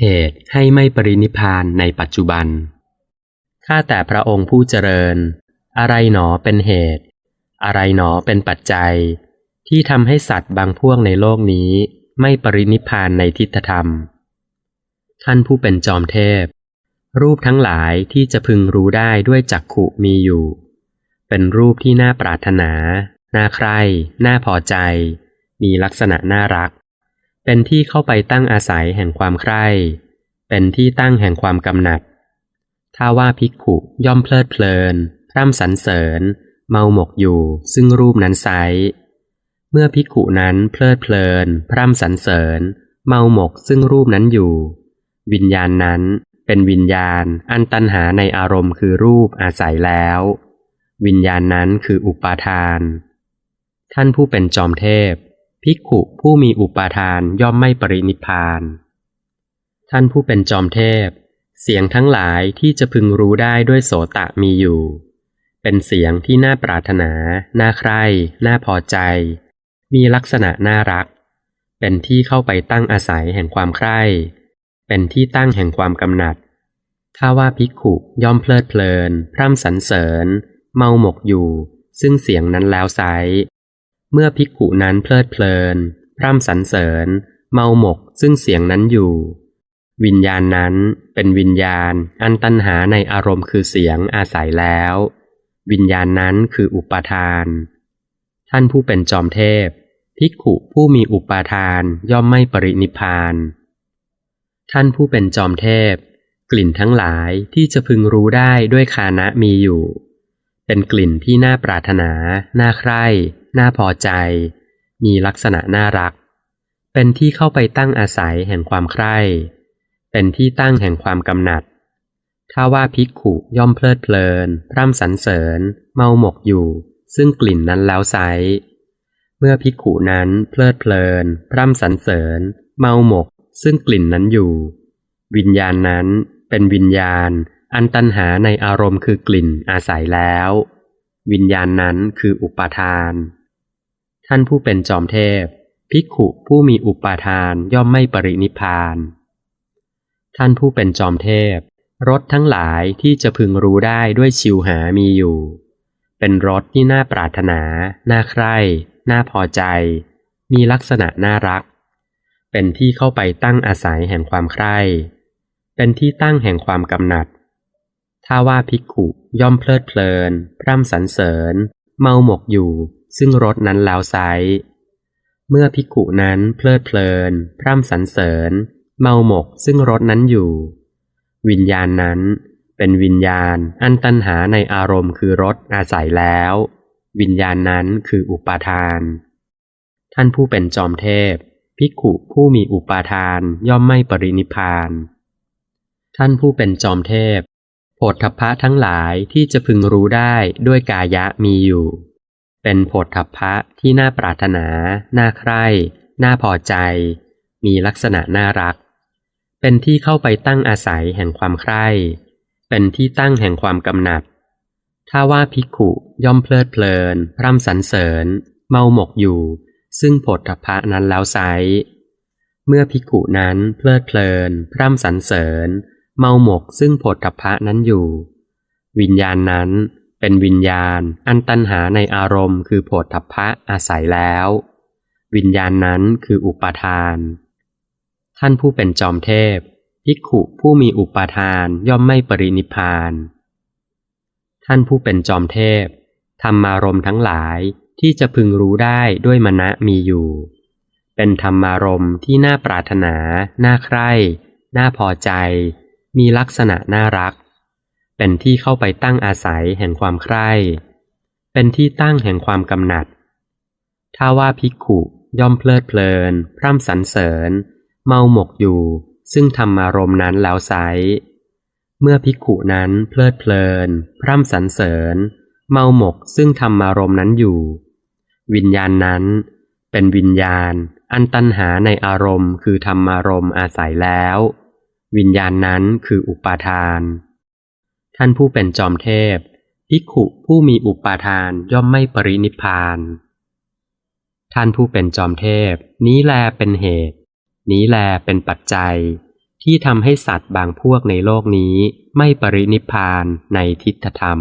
เหตุให้ไม่ปรินิพานในปัจจุบัน ข้าแต่พระองค์ผู้เจริญ อะไรหนอเป็นเหตุ อะไรหนอเป็นปัจจัย ที่ทำให้สัตว์บางพวกในโลกนี้ไม่ปรินิพพานในทิฏฐธรรม ท่านผู้เป็นจอมเทพ รูปทั้งหลายที่จะพึงรู้ได้ด้วยจักขุมีอยู่ เป็นรูปที่น่าปรารถนา น่าใคร่ น่าพอใจ มีลักษณะน่ารัก เป็นที่เข้าไปตั้งอาศัยแห่งความใคร่ เป็นที่ตั้งแห่งความกำหนัด ถ้าว่าภิกขุย่อมเพลิดเพลินพร่ำสรรเสริญ เมาหมกอยู่ซึ่งรูปนั้นไซเมื่อภิกขุนั้นเพลิดเพลินพร่ำสรรเสริญ เมาหมกซึ่งรูปนั้นอยู่ วิญญาณนั้นเป็นวิญญาณอันตันหาในอารมณ์คือรูปอาศัยแล้ว วิญญาณนั้นคืออุปาทาน ท่านผู้เป็นจอมเทพ ภิกขุผู้มีอุปาทานย่อมไม่ปรินิพาน ท่านผู้เป็นจอมเทพ เสียงทั้งหลายที่จะพึงรู้ได้ด้วยโสตะมีอยู่ เป็นเสียงที่น่าปรารถนา น่าใคร่ น่าพอใจ มีลักษณะน่ารัก เป็นที่เข้าไปตั้งอาศัยแห่งความใคร่ เป็นที่ตั้งแห่งความกำหนัด ถ้าว่าภิกขุย่อมเพลิดเพลิน พร่ำสรรเสริญ เมาหมกอยู่ ซึ่งเสียงนั้นแล้วไซ เมื่อภิกขุนั้นเพลิดเพลิน พร่ำสรรเสริญ เมาหมกซึ่งเสียงนั้นอยู่ วิญญาณนั้นเป็นวิญญาณ อันตันหาในอารมณ์คือเสียงอาศัยแล้ว วิญญาณนั้นคืออุปาทาน ท่านผู้เป็นจอมเทพ ภิกขุผู้มีอุปาทานย่อมไม่ปรินิพพานท่านผู้เป็นจอมเทพ กลิ่นทั้งหลายที่จะพึงรู้ได้ด้วยคานะมีอยู่ เป็นกลิ่นที่น่าปรารถนา น่าใคร่ น่าพอใจ มีลักษณะน่ารัก เป็นที่เข้าไปตั้งอาศัยแห่งความใคร่ เป็นที่ตั้งแห่งความกำหนัด ถ้าว่าภิกขุย่อมเพลิดเพลิน พร่ำสรรเสริญ เมาหมกอยู่ ซึ่งกลิ่นนั้นแล้วไซเมื่อภิกขุนั้นเพลิดเพลิน พร่ำสรรเสริญ เมาหมก ซึ่งกลิ่นนั้นอยู่ วิญญาณนั้นเป็นวิญญาณ อันตันหาในอารมณ์คือกลิ่นอาศัยแล้ว วิญญาณนั้นคืออุปาทาน ท่านผู้เป็นจอมเทพ ภิกขุผู้มีอุปาทานย่อมไม่ปรินิพาน ท่านผู้เป็นจอมเทพรสทั้งหลายที่จะพึงรู้ได้ด้วยชิวหามีอยู่ เป็นรสที่น่าปรารถนา น่าใคร่ น่าพอใจ มีลักษณะน่ารัก เป็นที่เข้าไปตั้งอาศัยแห่งความใคร่ เป็นที่ตั้งแห่งความกำหนัด ถ้าว่าภิกขุย่อมเพลิดเพลิน พร่ำสรรเสริญ เมาหมกอยู่ ซึ่งรสนั้นแล้วไซเมื่อภิกุนั้นเพลิดเพลิน พร่ำสรรเสริญ เมาหมกซึ่งรสนั้นอยู่ วิญญาณนั้นเป็นวิญญาณอันตันหาในอารมณ์คือรสอาศัยแล้ว วิญญาณนั้นคืออุปาทาน ท่านผู้เป็นจอมเทพภิกุผู้มีอุปาทานย่อมไม่ปรินิพาน ท่านผู้เป็นจอมเทพ โผฏฐัพพะทั้งหลายที่จะพึงรู้ได้ด้วยกายะมีอยู่ เป็นโผฏฐัพพะที่น่าปรารถนา น่าใคร่ น่าพอใจ มีลักษณะน่ารัก เป็นที่เข้าไปตั้งอาศัยแห่งความใคร่ เป็นที่ตั้งแห่งความกำหนัด ถ้าว่าภิกขุย่อมเพลิดเพลินพร่ำสรรเสริญ เมาหมกอยู่ ซึ่งโผฏฐัพพะนั้นแล้วไซเมื่อภิกขุนั้นเพลิดเพลินพร่ำสรรเสริญ เมาหมกซึ่งโผฏฐัพพะนั้นอยู่ วิญญาณนั้นเป็นวิญญาณอันตันหาในอารมณ์คือโผฏฐัพพะอาศัยแล้ว วิญญาณนั้นคืออุปาทาน ท่านผู้เป็นจอมเทพภิกขุผู้มีอุปาทานย่อมไม่ปรินิพพาน ท่านผู้เป็นจอมเทพธรรมารมณ์ทั้งหลายที่จะพึงรู้ได้ด้วยมณะมีอยู่ เป็นธรรมารมณ์ที่น่าปรารถนา น่าใคร่ น่าพอใจ มีลักษณะน่ารัก เป็นที่เข้าไปตั้งอาศัยแห่งความใคร่ เป็นที่ตั้งแห่งความกำหนัด ถ้าว่าภิกขุย่อมเพลิดเพลิน พร่ำสรรเสริญ เมาหมกอยู่ ซึ่งธรรมารมณ์นั้นแล้วไซเมื่อภิกขุนั้นเพลิดเพลิน พร่ำสรรเสริญ เมาหมกซึ่งธรรมารมณ์นั้นอยู่ วิญญาณนั้น เป็นวิญญาณ อันตันหาในอารมณ์คือธรรมารมณ์อาศัยแล้ว วิญญาณนั้นคืออุปาทาน ท่านผู้เป็นจอมเทพภิกขุผู้มีอุปาทานย่อมไม่ปรินิพานท่านผู้เป็นจอมเทพ นี้แลเป็นเหตุ นี้แลเป็นปัจจัย ที่ทำให้สัตว์บางพวกในโลกนี้ไม่ปรินิพานในทิฏฐธรรม